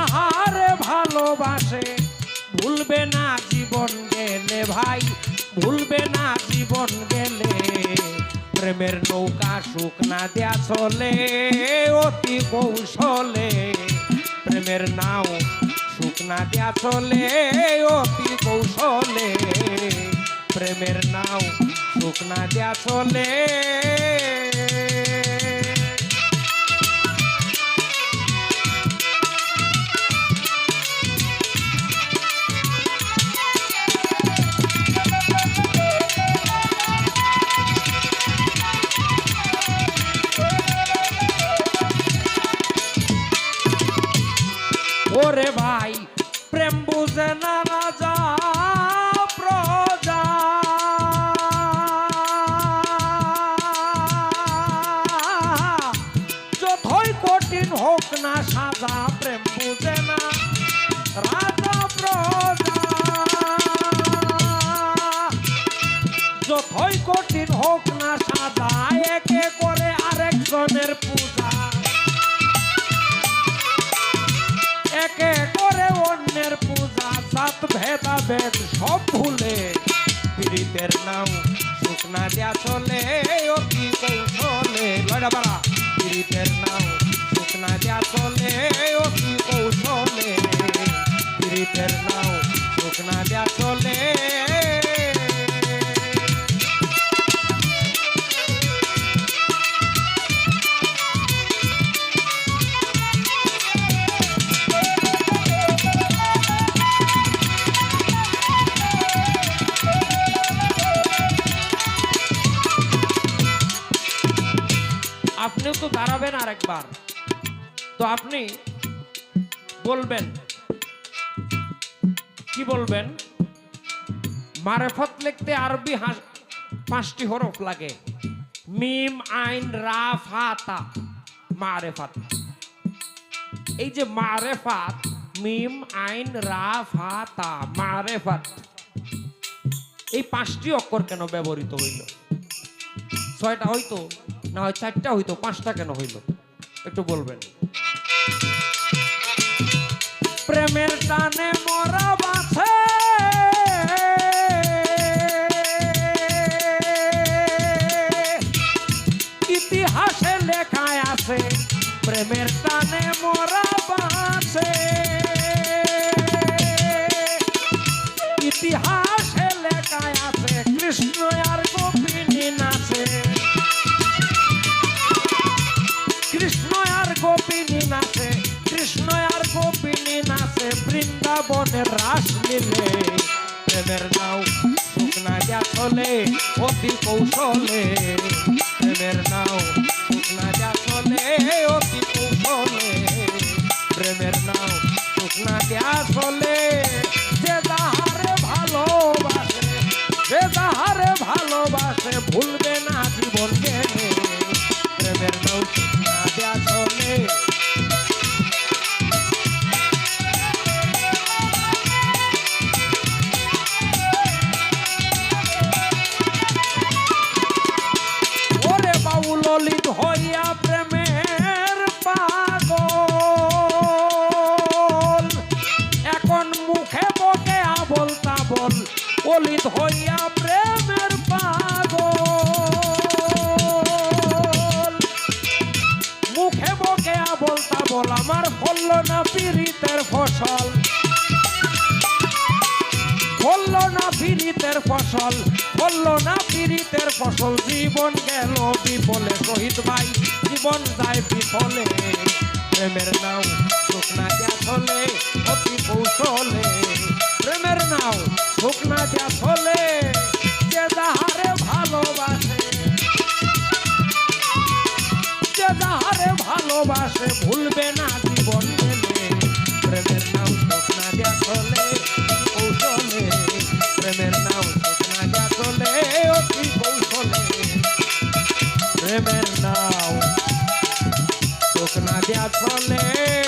যাহারে ভালোবাসে। ভুলবে না জীবন গেলে ভাই, ভুলবে না জীবন গেলে। প্রেমের নৌকা শুকনা দেয়া চলে, অতি কৌশলে। প্রেমের নাও শুকনা দেয়া চলে, অতি কৌশলে। প্রেমের নাও শুকনা দেয়া চলে। প্রেম বুঝে না রাজা, প্রজা। যতই কঠিন হোক না সাজা, প্রেম বুঝে না রাজা, প্রজা। যতই কঠিন হোক না সাজা, একে করে আরেকজনের পূজা। সাত ভেদা ভেদ সব ভুলে, পীড়িতের নাম শুকনা দিয়া চলে অতি কৌশলে? লড়া বাড়া, পীড়িতের নাম শুকনা দিয়া চলে অতি কৌশলে? পীড়িতের নাম শুকনা দিয়া চলে আপনিও তো দাঁড়াবেন আরেকবার। তো আপনি বলবেন, কি বলবেন? মারেফত লিখতে আরবি পাঁচটি হরফ লাগে। মিম, আইন, রা, ফা, তা, মারেফাত। এই যে মারেফাত, মিম, আইন, রা, ফা, তা, মারেফাত, এই পাঁচটি অক্ষর কেন ব্যবহৃত হইল? ছয়টা হইতো না হয় চারটা হইতো পাঁচটা কেন হইল? একটু বলবেন। প্রেমের টানে মরা প্রেমের নাও, শুকনা চলে অতি কৌশলে। প্রেমের নাও, শুকনা চলে অতি কৌশলে। প্রেমের নাও, শুকনা চলে যে তাহারে ভালোবাসে, যে তাহারে ভালোবাসে ভুলবে হইয়া প্রেমের পাগল মুখে বকে আবল তাবল আমার ফলল না ফসল ফলল না পীড়িতের ফসল ফলল না পীড়িতের ফসল জীবন গেল বিফলে শহীদ ভাই জীবন যায় বিফলে প্রেমের নাও শুকনা চলে অতি কৌশলে শুকনা চলে যে যাহারে ভালোবাসে, যে যাহারে ভালোবাসে, ভুলবে না জীবন গেলে প্রেমের নাম যা চলে, কৌশলে। প্রেমের নাম যা চলে, অতি কৌশলে। প্রেমের স্বপ্না যা চলে।